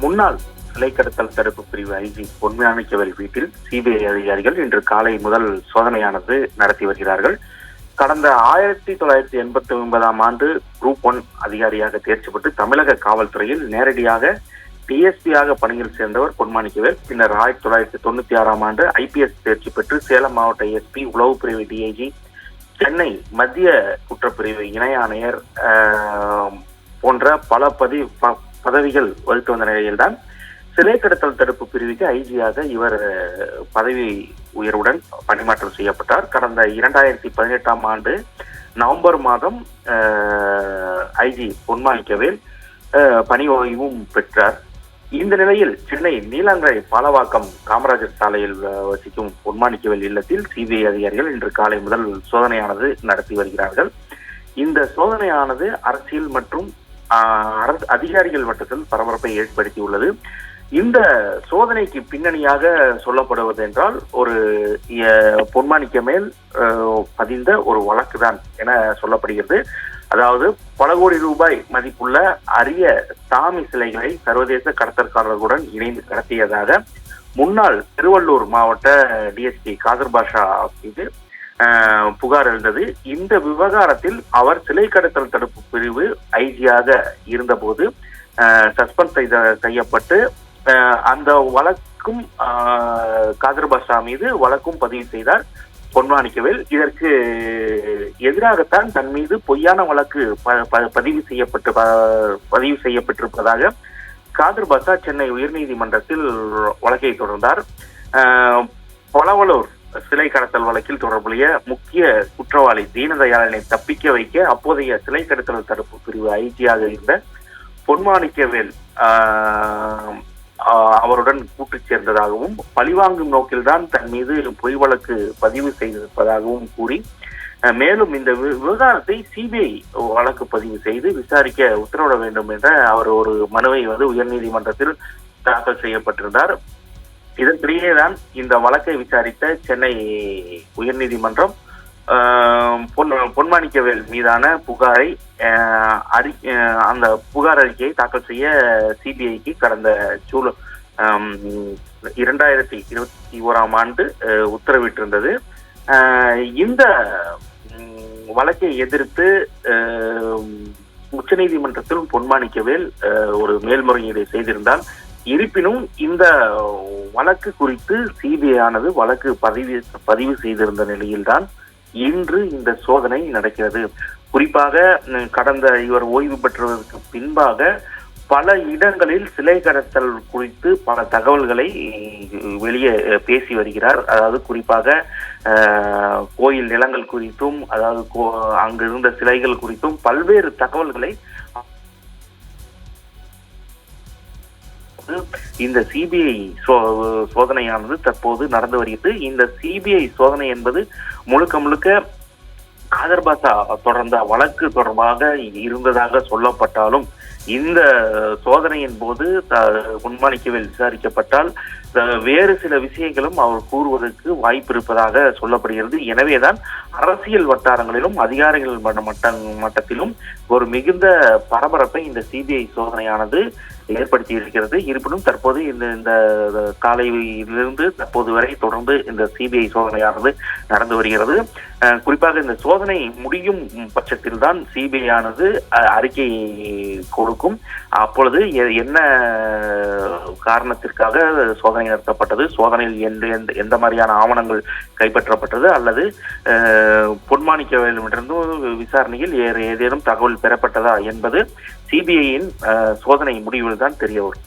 முன்னாள் சிலை கடத்தல் தடுப்பு பிரிவு ஐஜி பொன்மையானிக்கவல் வீட்டில் சிபிஐ அதிகாரிகள் இன்று காலை முதல் சோதனையானது நடத்தி வருகிறார்கள். கடந்த ஆயிரத்தி தொள்ளாயிரத்தி எண்பத்தி ஒன்பதாம் ஆண்டு குரூப் ஒன் அதிகாரியாக தேர்ச்சி பெற்று தமிழக காவல்துறையில் நேரடியாக டிஎஸ்பியாக பணியில் சேர்ந்தவர் பொன்மாணிக்கவேல் பின்னர் ஆயிரத்தி தொள்ளாயிரத்தி தொண்ணூத்தி ஆறாம் ஆண்டு ஐபிஎஸ் தேர்ச்சி பெற்று சேலம் மாவட்ட எஸ்பி உளவு பிரிவு டிஐஜி சென்னை மத்திய குற்றப்பிரிவு இணை ஆணையர் போன்ற பல பதி ப- பதவிகள் வகித்து வந்த நிலையில்தான் சிலை கடத்தல் தடுப்பு பிரிவுக்கு ஐஜியாக இவர் பதவி உயர்வுடன் பணிமாற்றம் செய்யப்பட்டார். கடந்த இரண்டாயிரத்தி பதினெட்டாம் ஆண்டு நவம்பர் மாதம் ஐஜி பொன்மாணிக்கவேல் பணி ஓய்வும் பெற்றார். இந்த நிலையில் சென்னை நீலாங்கரை பாலவாக்கம் காமராஜர் சாலையில் வசிக்கும் பொன்மாணிக்கவேல் இல்லத்தில் சிபிஐ அதிகாரிகள் இன்று காலை முதல் சோதனையானது நடத்தி வருகிறார்கள். இந்த சோதனையானது அரசியல் மற்றும் அரசு அதிகாரிகள் வட்டத்தில் பரபரப்பை ஏற்படுத்தியுள்ளது. இந்த சோதனைக்கு பின்னணியாக சொல்லப்படுவது என்றால் ஒரு பொன்மாணிக்க மேல் பதிந்த ஒரு வழக்கு தான் என சொல்லப்படுகிறது. அதாவது பல கோடி ரூபாய் மதிப்புள்ள அரிய சாமி சிலைகளை சர்வதேச கடத்தற்காரர்களுடன் இணைந்து கடத்தியதாக முன்னாள் திருவள்ளூர் மாவட்ட டிஎஸ்பி காதர் பாஷா மீது புகார் எழுந்தது. இந்த விவகாரத்தில் அவர் சிலை கடத்தல் தடுப்பு பிரிவு ஐஜியாக இருந்தபோது சஸ்பெண்ட் செய்த செய்யப்பட்டு அந்த வழக்கும் ஆஹ், காதர் பாஷா மீது வழக்கும் பதிவு செய்தார். பொன்மாணிக்கவேல் இதற்கு எதிராகத்தான் தன் மீது பொய்யான வழக்கு ப- ப- பதிவு செய்யப்பட்டு ப- பதிவு செய்யப்பட்டிருப்பதாக காதர் பாஷா சென்னை உயர்நீதிமன்றத்தில் வழக்கை தொடர்ந்தார். பொலவலூர் சிலை கடத்தல் வழக்கில் தொடர்புடைய முக்கிய குற்றவாளி தீனதயாளனை தப்பிக்க வைக்க அப்போதைய சிலை கடத்தல் தடுப்பு பிரிவு ஐஜியாக இருந்த பொன்மாணிக்கவேல் அவருடன் கூட்டு சேர்ந்ததாகவும் பழிவாங்கும் நோக்கில்தான் தன் மீது பொய் வழக்கு பதிவு செய்திருப்பதாகவும் கூறி மேலும் இந்த வி- விவகாரத்தை சிபிஐ வழக்கு பதிவு செய்து விசாரிக்க உத்தரவிட வேண்டும் என்ற அவர் ஒரு மனுவை வந்து உயர்நீதிமன்றத்தில் தாக்கல் செய்யப்பட்டிருந்தார். இதற்கிடையே தான் இந்த வழக்கை விசாரித்த சென்னை உயர்நீதிமன்றம் பொன் பொன்மாணிக்கவேல் மீதான புகாரை அறி அந்த புகார் அறிக்கையை தாக்கல் செய்ய சிபிஐக்கு கடந்த ஜூலை இரண்டாயிரத்தி இருபத்தி ஓராம் ஆண்டு உத்தரவிட்டிருந்தது. இந்த வழக்கை எதிர்த்து உச்சநீதிமன்றத்திலும் பொன்மாணிக்கவேல் ஒரு மேல்முறையீடு செய்திருந்தால் இருப்பினும் இந்த வழக்கு குறித்து சிபிஐ ஆனது வழக்கு பதிவு பதிவு செய்திருந்த நிலையில்தான் இன்று இந்த சோதனை நடக்கிறது. குறிப்பாக கடந்த இவர் ஓய்வு பெற்றதற்கு பின்பாக பல இடங்களில் சிலை கடத்தல் குறித்து பல தகவல்களை வெளியே பேசி வருகிறார். அதாவது குறிப்பாக கோயில் நிலங்கள் குறித்தும் அதாவது கோ- அங்கு இருந்த சிலைகள் குறித்தும் பல்வேறு தகவல்களை இந்த சிபிஐ சோதனையானது தற்போது நடந்து வருகிறது. இந்த சிபிஐ சோதனை என்பது முழுக்க முழுக்க காதர்பாசா தொடர்ந்த வழக்கு தொடர்பாக இருந்ததாக சொல்லப்பட்டாலும் இந்த சோதனையின் போது த- விசாரிக்கப்பட்டால் வேறு சில விஷயங்களும் அவர் கூறுவதற்கு வாய்ப்பு இருப்பதாக சொல்லப்படுகிறது. எனவேதான் அரசியல் வட்டாரங்களிலும் அதிகாரிகள் மட்ட- மட்டத்திலும் ஒரு மிகுந்த பரபரப்பை இந்த சிபிஐ சோதனையானது ஏற்படுத்தி இருக்கிறது இருப்பினும் தற்போது இந்த இந்த காலையிலிருந்து தற்போது வரை தொடர்ந்து இந்த சிபிஐ சோதனையானது நடந்து வருகிறது. குறிப்பாக இந்த சோதனை முடியும் பட்சத்தில் தான் சிபிஐ ஆனது அறிக்கை கொடுக்கும். அப்பொழுது எ- என்ன காரணத்திற்காக சோதனை நடத்தப்பட்டது? சோதனையில் எந்த எந்த எந்த மாதிரியான ஆவணங்கள் கைப்பற்றப்பட்டது? அல்லது பொன்மாணிக்க பொன்மாணிக்கவேலிடமிருந்து விசாரணையில் ஏதேனும் தகவல் பெறப்பட்டதா என்பது சிபிஐயின் சோதனை முடிவில் தான் தெரிய வரும்.